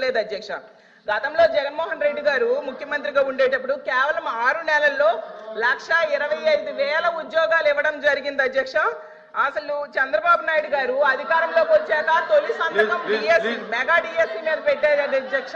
ఇవ్వలేదు అధ్యక్ష. గతంలో జగన్మోహన్ రెడ్డి గారు ముఖ్యమంత్రిగా ఉండేటప్పుడు కేవలం ఆరు నెలల్లో లక్ష ఇరవై ఐదు వేల ఉద్యోగాలు ఇవ్వడం జరిగింది అధ్యక్ష. అసలు చంద్రబాబు నాయుడు గారు అధికారంలోకి వచ్చాక తొలి సంతకం డిఎస్సి మెగా డిఎస్సి మీద పెట్టారు అధ్యక్ష.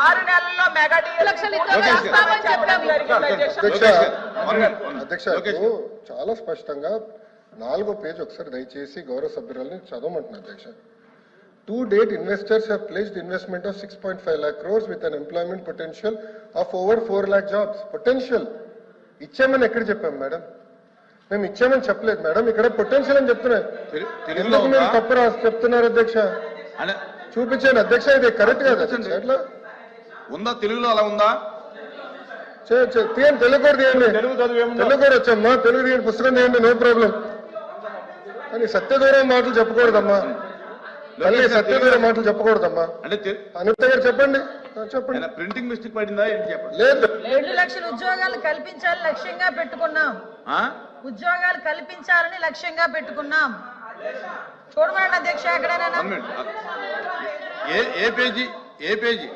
ఆరు నెలల్లో మెగా డిఎస్సి చాలా స్పష్టంగా నాలుగో పేజ్ ఒకసారి దయచేసి గౌరవ సభ్యురాలని చదవమంటున్నా అధ్యక్ష. To date investors have placed investment of six point five lakh crores with an employment potential of over four lakh jobs potential ఇచ్చామని ఎక్కడ చెప్పాం మేడం? మేము ఇచ్చామని చెప్పలేదు మేడం. ఇక్కడ పొటెన్షియల్ అని ఎందుకు మీరు? తప్పు రాసి చెప్తున్నారు అధ్యక్ష? చూపించాను అధ్యక్ష ఇది కరెక్ట్ కాదు ఉందా? తెలుగులో అలా ఉందా? తీయండి తెలుగు కూడా తీయండి. తెలుగు కూడా వచ్చమ్మా తెలుగు తీయండి పుస్తకం తీయండి నో ప్రాబ్లం. కానీ సత్యదూరం మాటలు చెప్పకూడదమ్మా. మళ్ళీ సత్యదూరం మాటలు చెప్పకూడదమ్మా. అంటే అనిత గారు చెప్పండి. చెప్పండి. ప్రింటింగ్ మిస్టేక్ పడిందా ఏంటి చెప్పండి. లేదు. రెండు లక్షల ఉద్యోగాలు కల్పించాలని లక్ష్యంగా పెట్టుకున్నాం. ఆ? ఉద్యోగాలు కల్పించాలని లక్ష్యంగా పెట్టుకున్నాం. చూడమండి అధ్యక్ష ఎక్కడైనా. ఏ పేజీ? ఏ పేజీ?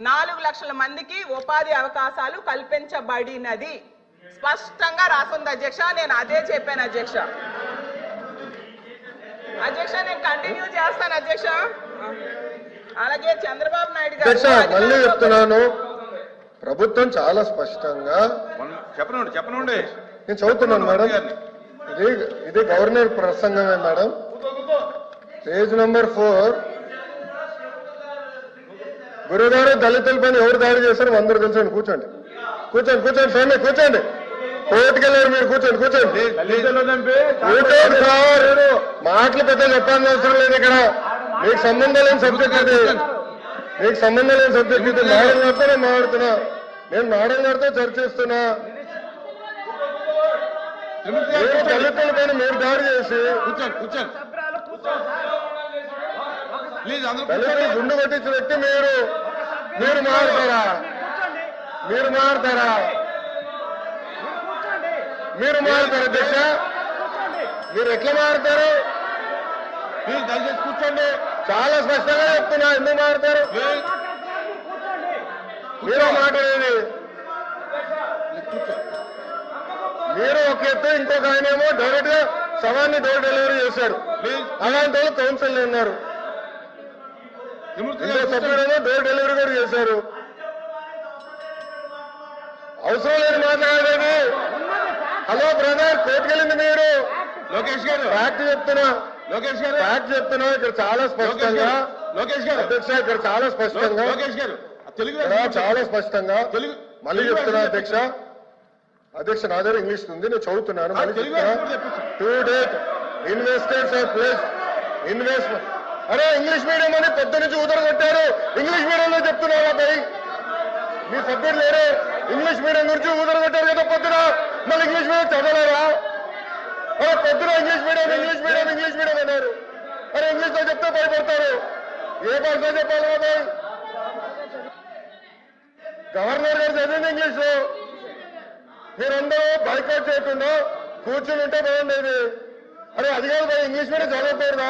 నాలుగు లక్షల మందికి ఉపాధి అవకాశాలు కల్పించబడినది. స్పష్టంగా రాసుంది అధ్యక్ష నేను అదే చెప్పాను అధ్యక్ష. అధ్యక్ష నేను కంటిన్యూ చేస్తాను అధ్యక్ష. అలాగే చంద్రబాబు నాయుడు గారు మళ్ళీ చెప్తున్నాను. ప్రభుత్వం చాలా స్పష్టంగా చెప్పనండి చెప్పనండి. నేను చదువుతున్నాను మేడం. ఇది ఇది గవర్నర్ ప్రసంగమే మేడం. Page number four. గురుగారు దళితులపైన ఎవరు దాడి చేశారు అందరూ తెలుసండి కూర్చోండి. కూర్చోండి కూర్చోండి స్వామి కూర్చోండి. కోర్టుకెళ్ళారు మీరు కూర్చోండి కూర్చోండి. కూర్చోండి సార్. మాటలు పెద్ద చెప్పాల్సిన అవసరం లేదు ఇక్కడ. మీకు సంబంధం లేని సబ్జెక్ట్ ఇది. మీకు సంబంధం లేని సబ్జెక్ట్ ఇది. మేడం గారితో నేను మాట్లాడుతున్నా. నేను మేడం గారితో చర్చిస్తున్నా మీరు దళితుల పైన మీరు దాడి చేసి దళితులు గుండు కొట్టించిన వ్యక్తి మీరు. మీరు మారుతారా? మీరు మారుతారా? మీరు మారుతారా అధ్యక్ష. మీరు ఎట్లా మారుతారు? ప్లీజ్ దయచేసి కూర్చోండి. చాలా స్పష్టంగా చెప్తున్నా ఎందుకు మారుతారు? మీరు మాట్లాడేది మీరు ఒక ఎత్తు ఇంకొక ఆయన ఏమో డైరెక్ట్గా శవాన్ని డోర్ డెలివరీ చేశాడు ప్లీజ్ అలాంటి వాళ్ళు కౌన్సిల్ ఉన్నారు. సభ్యుడేమో డోర్ డెలివరీ కూడా చేశారు. అవసరం లేదు మాట్లాడేది. హలో బ్రదర్ కోర్టుకెళ్ళింది మీరు? లోకేష్ గారు. ఫ్యాక్ట్ చెప్తున్నా. లోకేష్ గారు. ఫ్యాక్ట్ చెప్తున్నా ఇక్కడ చాలా స్పష్టంగా. లోకేష్ గారు. అధ్యక్ష ఇక్కడ చాలా స్పష్టంగా. లోకేష్ గారు. తెలుగు చాలా స్పష్టంగా. తెలుగు మళ్ళీ చెప్తున్నా అధ్యక్ష. అధ్యక్ష నా దగ్గర ఇంగ్లీష్ ఉంది నేను చదువుతున్నాను. మళ్ళీ చెప్తున్నా. To date investors plus investment అరే ఇంగ్లీష్ మీడియం అని పొద్దు నుంచి ఉదర కొట్టారు. ఇంగ్లీష్ మీడియంలో చెప్తున్నారా భయ్ మీ సభ్యులు లేరు. ఇంగ్లీష్ మీడియం గురించి ఊదర కొట్టారు కదా పొద్దున. మళ్ళీ ఇంగ్లీష్ మీడియం చదవలేరా? అరే పొద్దున English medium English medium English medium అన్నారు. అరే ఇంగ్లీష్లో చెప్తే భయపడతారు. ఏ భాషలో చెప్పాలి బాబాయ్ గవర్నర్ గారు చదివింది ఇంగ్లీష్. లో మీరందరూ బైకౌట్ చేయకుండా కూర్చుని ఉంటే బాగుండేది అరే అది కాదు భయ్ ఇంగ్లీష్ మీడియం చదవకూడదా?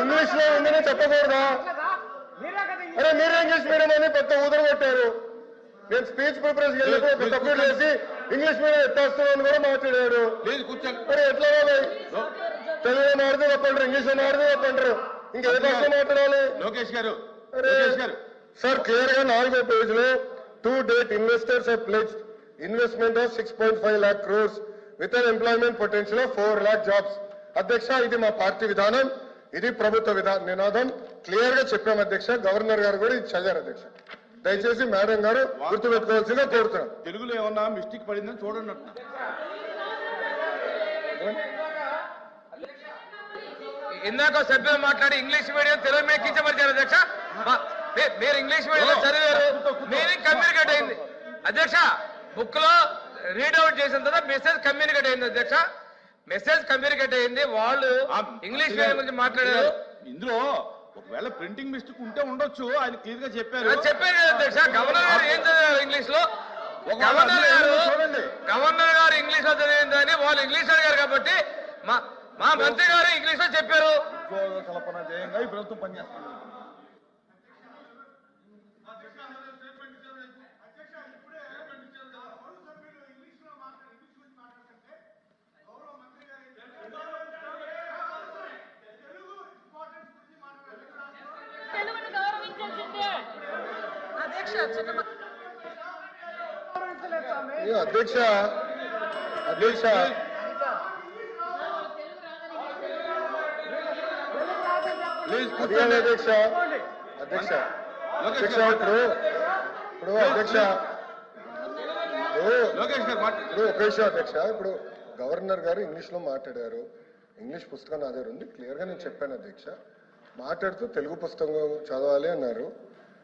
ఇంగ్లీష్లో ఉందని చెప్పకూడదా? అరే మీరే ఇంగ్లీష్ మీడియం అని పెద్ద ఊదర కొట్టారు. నేను స్పీచ్ ప్రిపరేషన్ వెళ్ళినప్పుడు చేసి ఇంగ్లీష్ మీడియం ఎత్తేస్తున్నాను కూడా మాట్లాడాడు. కూర్చోండి. మరి ఎట్లా తెలుగు మాడితే ఒప్పంటారు ఇంగ్లీష్ మాడితే ఒప్పంటారు. ఇంకా భాష మాట్లాడాలి? లోకేష్ గారు అరే, లోకేష్ గారు. సార్ క్లియర్గా నాలుగో పేజ్లో to date investors have pledged investment of six point five lakh crores with an employment potential of four lakh jobs అధ్యక్ష ఇది మా పార్టీ విధానం ఇది ప్రభుత్వ విధాన నినాదం. క్లియర్గా చెప్పాం అధ్యక్ష గవర్నర్ గారు కూడా ఇది చదివారు అధ్యక్ష. దయచేసి మేడం గారు గుర్తుపెట్టుకోవాల్సిందిగా కోరుతున్నాం. తెలుగులో ఏమన్నా మిస్టేక్ పడిందని చూడండి ఇందాక సభ్యులు మాట్లాడి ఇంగ్లీష్ మీడియం తెలుగు మీద కించపరిచారు అధ్యక్ష. మీరు ఇంగ్లీష్ మీడియం చదివారు. మీనింగ్ కమ్యూనికేట్ అయింది. అధ్యక్ష బుక్లో రీడ్ అవుట్ చేసిన తర్వాత మెసేజ్ కమ్యూనికేట్ అయింది అధ్యక్ష. మెసేజ్ కమ్యూనికేట్ అయింది. వాళ్ళు ఇంగ్లీష్ మీడియం గురించి మాట్లాడారు. ఇందులో ఒకవేళ ప్రింటింగ్ మిస్టేక్ ఉంటే ఉండొచ్చు ఆయన క్లియర్గా చెప్పారు. చెప్పారు కదా అధ్యక్ష. గవర్నర్ గారు ఏం చదివారు ఇంగ్లీష్లో? గవర్నర్ గారు. గవర్నర్ గారు ఇంగ్లీష్లో చదివిందని వాళ్ళు ఇంగ్లీష్ అడిగారు కాబట్టి మా మా మంత్రి గారు ఇంగ్లీష్లో చెప్పారు. కల్పన ధ్యేయంగా ఈ ప్రభుత్వం పనిచేస్తుంది. అధ్యక్ష. అధ్యక్ష. ప్లీజ్ కాదు అధ్యక్ష. అధ్యక్ష. అధ్యక్ష ఇప్పుడు. ఇప్పుడు అధ్యక్ష. ఇప్పుడు. ఒక విషయం అధ్యక్ష. ఇప్పుడు గవర్నర్ గారు ఇంగ్లీష్లో మాట్లాడారు. ఇంగ్లీష్ పుస్తకం నా దగ్గర ఉంది. క్లియర్గా నేను చెప్పాను అధ్యక్ష. మాట్లాడుతూ తెలుగు పుస్తకం చదవాలి అన్నారు.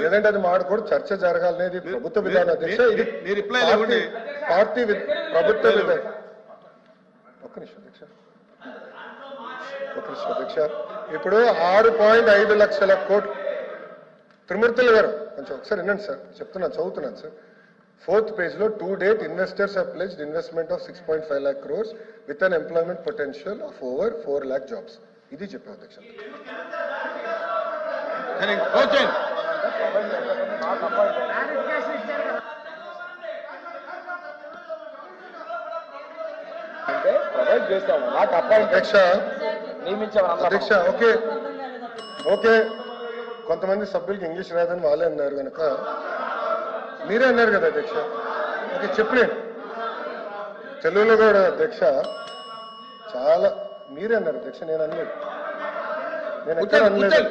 లేదంటే అది మాడకూడదు చర్చ జరగాలనేది ప్రభుత్వ విధానం. అధ్యక్ష ఇది reply పార్టీ- ప్రభుత్వ విధానం. ఒక్క నిమిషం అధ్యక్ష. ఒక్క నిమిషం అధ్యక్ష. ఇప్పుడు ఆరు పాయింట్ ఐదు లక్షల కోట్లు. త్రిమూర్తులు గారు కొంచెం ఒకసారి వినండి సార్. చెప్తున్నాను చదువుతున్నాను సార్. ఫోర్త్ పేజ్లో to date investors pledged investment of six point five lakh crores with an employment potential of over four lakh jobs ఇది చెప్పాం అధ్యక్ష. అంటే ప్రొవైడ్ చేస్తాము. నాకు అపాయింట్ అధ్యక్ష నియమించాము అందరం అధ్యక్ష ఓకే. ఓకే. కొంతమంది సభ్యులకి ఇంగ్లీష్ రాదని వాళ్ళే అన్నారు కనుక మీరే అన్నారు కదా అధ్యక్ష? ఓకే చెప్పలేండి తెలుగులో కూడా అధ్యక్ష. చాలా మీరే అన్నారు అధ్యక్ష నేను అనలేదు. నేను ఎక్కడ అనలేదు. కూర్చోండి.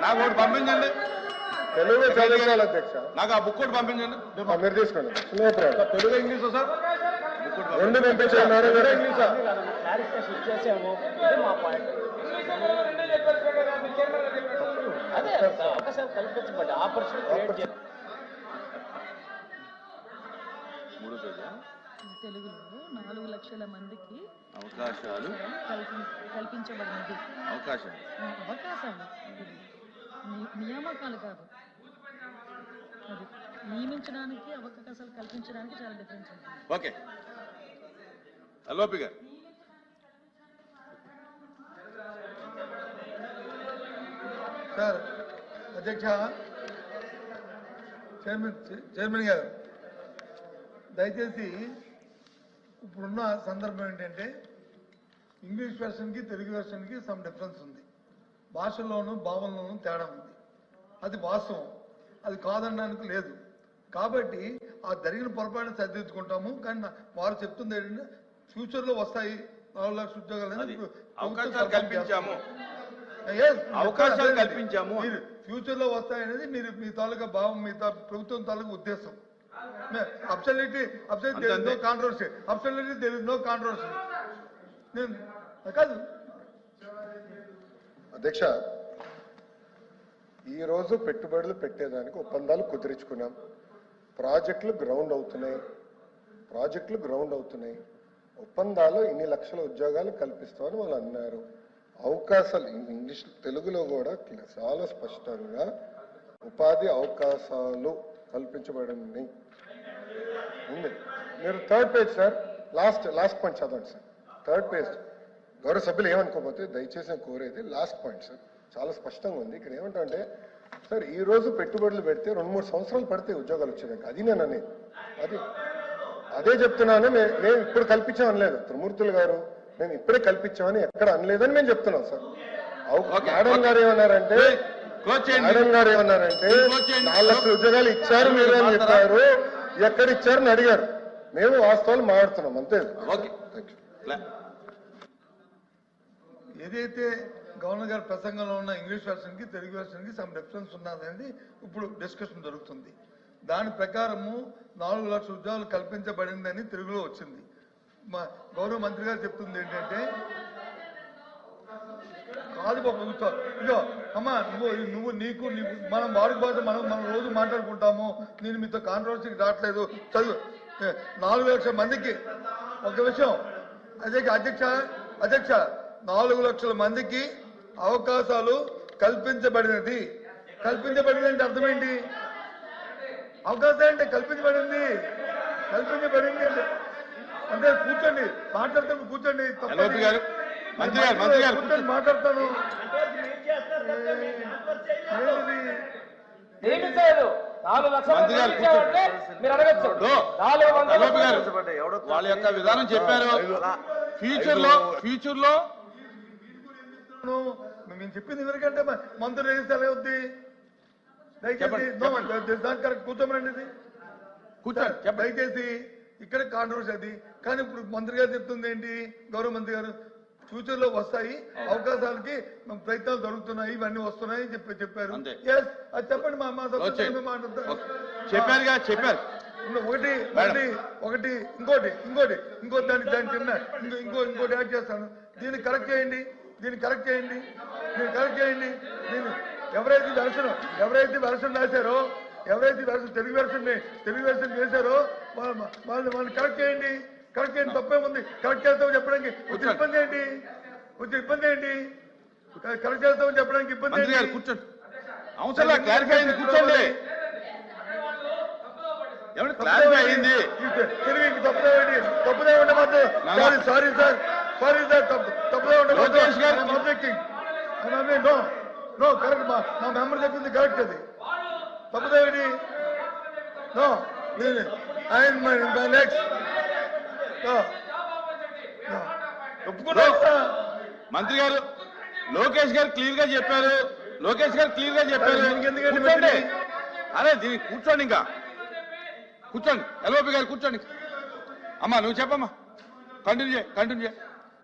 నాకు ఒకటి పంపించండి. తెలుగు చదివినాలి అధ్యక్ష. నాకు ఆ బుక్ ఒకటి పంపించండి. మీరు తీసుకోండి. తెలుగు ఇంగ్లీష్ సార్ రెండు పంపించారు అదే ఆపర్చునిటీ క్రియేట్ చేయాలి తెలుగులో నాలుగు లక్షల మందికి అవకాశాలు. కల్పి- కల్పించబడినది. అవకాశాలు. ఆ, అవకాశాలు. ఇది. ని- నియామకాలు కాదు. అది నియమించడానికి అవకాశాలు కల్పించడానికి చాలా డిఫరెన్స్ ఉంటుంది. ఓకే. లోపి గారు. సార్ అధ్యక్ష చైర్మన్ చైర్మన్ గారు దయచేసి ఇప్పుడున్న సందర్భం ఏంటంటే ఇంగ్లీష్ వెర్షన్కి తెలుగు వెర్షన్కి సమ్ డిఫరెన్స్ ఉంది. భాషల్లోనూ భావంలోనూ తేడా ఉంది. అది వాస్తవం. అది కాదనడానికి లేదు. కాబట్టి ఆ జరిగిన పొరపాటును సరిదిద్దుకుంటాము. కానీ వారు చెప్తుంది ఏంటంటే ఫ్యూచర్లో వస్తాయి నాలుగు లక్షల ఉద్యోగాలు అవకాశాలు కల్పించాము. అవకాశాలు కల్పించాము. మీరు ఫ్యూచర్లో వస్తాయనేది మీరు మీ తాలూకా భావం మీ ప్రభుత్వం తాలూకా ఉద్దేశం. Absolutely absolute. Controversy absolutely no controversy నేను కాదు. అధ్యక్ష ఈరోజు పెట్టుబడులు పెట్టేదానికి ఒప్పందాలు కుదిరించుకున్నాం. ప్రాజెక్టులు గ్రౌండ్ అవుతున్నాయి. ప్రాజెక్టులు గ్రౌండ్ అవుతున్నాయి. ఒప్పందాలు ఇన్ని లక్షల ఉద్యోగాలు కల్పిస్తామని వాళ్ళు అన్నారు. అవకాశాలు ఇంగ్లీష్ తెలుగులో కూడా చాలా స్పష్టంగా ఉపాధి అవకాశాలు కల్పించబడింది. ఉంది. మీరు third page sir last last point చదవండి సార్ థర్డ్ పేజ్ గౌరవ సభ్యులు ఏమనుకోకపోతే దయచేసి కోరేది లాస్ట్ పాయింట్ సార్ చాలా స్పష్టంగా ఉంది. ఇక్కడ ఏమంటే సార్ ఈ రోజు పెట్టుబడులు పెడితే రెండు మూడు సంవత్సరాలు పడతాయి ఉద్యోగాలు వచ్చేదానికి అది నేను అనేది. అది అదే చెప్తున్నాను. మేము ఇప్పుడు కల్పించాం అనలేదు త్రిమూర్తులు గారు మేము ఇప్పుడే కల్పించామని ఎక్కడ అనలేదని మేము చెప్తున్నాం సార్ మేడం. గారు ఏమన్నారంటే మేడం గారు ఏమన్నారంటే. నాలుగు లక్షల ఉద్యోగాలు ఇచ్చారు మీరు అని చెప్పారు. ఎక్కడ ఇచ్చారని అడిగారు. మేము వాస్తవాలు మాట్లాడుతున్నాం. అంతే. ఓకే థ్యాంక్ యూ ఏదైతే గవర్నర్ గారి ప్రసంగంలో ఉన్న ఇంగ్లీష్ వెర్షన్కి తెలుగు వెర్షన్కి సమ్ డిఫరెన్స్ ఉన్నదనేది ఇప్పుడు డిస్కషన్ జరుగుతుంది. దాని ప్రకారము నాలుగు లక్షల ఉద్యోగాలు కల్పించబడిందని తెలుగులో వచ్చింది. మా గౌరవ మంత్రి గారు చెప్తుంది ఏంటంటే కాదు బాబు ఇదో అమ్మా నువ్వు నువ్వు నీకు నీకు మనం వాడికి బాధ మనం మనం రోజు మాట్లాడుకుంటాము నేను మీతో కాంట్రవర్సీకి రావట్లేదు చదువు. నాలుగు లక్షల మందికి ఒక విషయం అదే అధ్యక్ష అధ్యక్ష నాలుగు లక్షల మందికి అవకాశాలు కల్పించబడినది. కల్పించబడింది అంటే అర్థం ఏంటి? అవకాశం అంటే కల్పించబడింది. కల్పించబడింది అంటే అంటే కూర్చోండి మాట్లాడుతాను. కూర్చోండి. కూర్చొని మాట్లాడతాను వాళ్ళ యొక్క విధానం చెప్పారు. ఫ్యూచర్లో ఫ్యూచర్లో మేము చెప్పింది ఎవరికంటే మంత్రులు ఎలా అవుద్ది దయచేసి దాని కరెక్ట్ కూర్చోమనండి ఇది. కూర్చోండి దయచేసి ఇక్కడ కాంట్రవర్సీ అది. కానీ ఇప్పుడు మంత్రి గారు చెప్తుంది ఏంటి? గౌరవ మంత్రి గారు ఫ్యూచర్లో వస్తాయి అవకాశాలకి ప్రయత్నాలు జరుగుతున్నాయి ఇవన్నీ వస్తున్నాయి అని చెప్పి చెప్పారు. అది చెప్పండి మా చెప్పారు ఇంకా ఒకటి ఒకటి ఒకటి ఇంకోటి ఇంకోటి ఇంకో దానికి దాని చిన్న ఇంకో ఇంకోటి యాడ్ చేస్తాను. దీన్ని కరెక్ట్ చేయండి. దీన్ని కరెక్ట్ చేయండి. దీన్ని కరెక్ట్ చేయండి. దీన్ని ఎవరైతే వెర్షన్ ఎవరైతే వెర్షన్ రాశారో ఎవరైతే version Telugu version Telugu version చేశారో వాళ్ళ- వాళ్ళని వాళ్ళని కరెక్ట్ చేయండి. కరెక్ట్ చేయండి తప్పేముంది కరెక్ట్ చేస్తామని చెప్పడానికి వచ్చే ఇబ్బంది ఏంటి? వచ్చే ఇబ్బంది ఏంటి? కరెక్ట్ చేస్తామని చెప్పడానికి ఇబ్బంది ఏంటి? కూర్చోండి. అవసరం క్లారిఫై అయింది కూర్చోండి. ఏమంటే క్లారిఫై అయింది? తిరిగి sorry sorry sir. Sorry sir తప్పు. లోకేష్ గారు. ఆబ్జెక్టింగ్ నో నో కరెక్ట్ మా మా మెంబర్ చెప్పింది కరెక్ట్ అది. తప్పుదేవిడి నో ఆయన మై నెక్స్ట్ ఒప్పుకున్నా మంత్రి గారు లోకేష్ గారు క్లియర్గా చెప్పారు. లోకేష్ గారు క్లియర్గా చెప్పారు? అరే దీనికి కూర్చోండి. ఇంకా. కూర్చోండి. ఎల్ఓపి గారు కూర్చోండి. అమ్మా నువ్వు చెప్పమ్మా. కంటిన్యూ చేయి కంటిన్యూ చేయి.